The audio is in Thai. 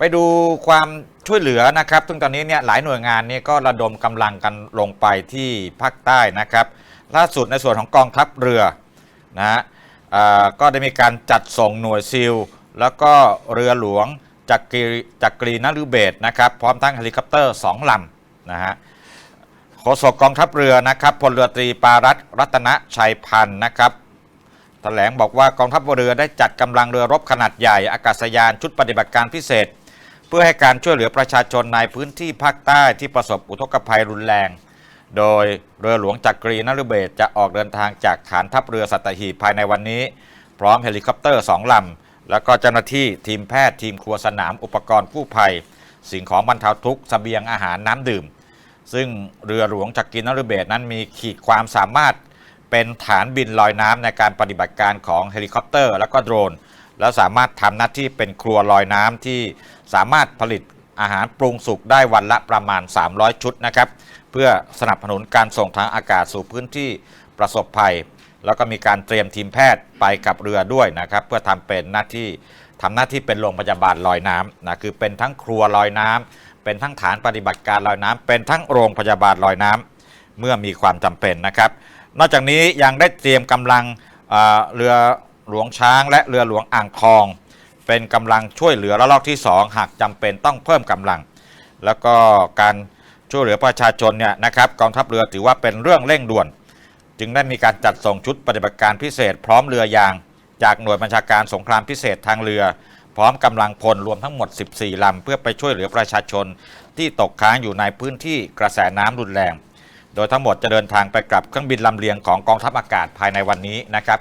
ไปดูความช่วยเหลือนะครับ ซึ่งตอนนี้เนี่ยหลายหน่วยงานเนี่ยก็ระดมกำลังกันลงไปที่ภาคใต้นะครับ ล่าสุดในส่วนของกองทัพเรือนะฮะก็ได้มีการจัดส่งหน่วยซิล แล้วก็เรือหลวงจักกรีจักกรีนฤเบศนะครับ พร้อมทั้งเฮลิคอปเตอร์สองลำนะฮะโฆษกกองทัพเรือนะครับพลเรือตรีปารัตรัตนชัยพันธ์นะครับแถลงบอกว่ากองทัพเรือได้จัดกำลังเรือรบขนาดใหญ่อากาศยานชุดปฏิบัติการพิเศษ เพื่อให้การช่วยเหลือประชาชนในพื้นที่ภาคใต้ที่ประสบอุทกภัยรุนแรง โดยเรือหลวงจักรีนฤเบศจะออกเดินทางจากฐานทัพเรือสัตหีบภายในวันนี้ พร้อมเฮลิคอปเตอร์สองลำ แล้วก็เจ้าหน้าที่ทีมแพทย์ทีมครัวสนามอุปกรณ์กู้ภัย สิ่งของบรรเทาทุกข์เสบียงอาหารน้ำดื่ม ซึ่งเรือหลวงจักรีนฤเบศนั้นมีขีดความสามารถเป็นฐานบินลอยน้ำในการปฏิบัติการของเฮลิคอปเตอร์ และก็โดรน แล้วสามารถทำหน้าที่เป็นครัวลอยน้ำที่สามารถผลิตอาหารปรุงสุกได้วันละประมาณ 300 ชุดนะครับ เพื่อสนับสนุนการส่งทางอากาศสู่พื้นที่ประสบภัย แล้วก็มีการเตรียมทีมแพทย์ไปกับเรือด้วยนะครับ เพื่อทำเป็นหน้าที่ทำหน้าที่เป็นโรงพยาบาลลอยน้ำนะคือเป็นทั้งครัวลอยน้ำเป็นทั้งฐานปฏิบัติการลอยน้ำเป็นทั้งโรงพยาบาลลอยน้ำเมื่อมีความจำเป็นนะครับ นอกจากนี้ยังได้เตรียมกำลังเอ่อเรือ หลวงช้างและเรือหลวงอ่างทอง เป็นกำลังช่วยเหลือระลอกที่ 2 หากจำเป็นต้องเพิ่มกำลัง แล้วก็การช่วยเหลือประชาชนเนี่ยนะครับกองทัพเรือถือว่าเป็นเรื่องเร่งด่วน จึงได้มีการจัดส่งชุดปฏิบัติการพิเศษ พร้อมเรือยาง จากหน่วยบัญชาการสงครามพิเศษทางเรือ พร้อมกำลังพลรวมทั้งหมด 14ลำเพื่อไปช่วยเหลือประชาชน ที่ตกค้างอยู่ในพื้นที่กระแสน้ำรุนแรง โดยทั้งหมดจะเดินทางไปกลับเครื่องบินลำเลียงของกองทัพอากาศภายในวันนี้นะครับ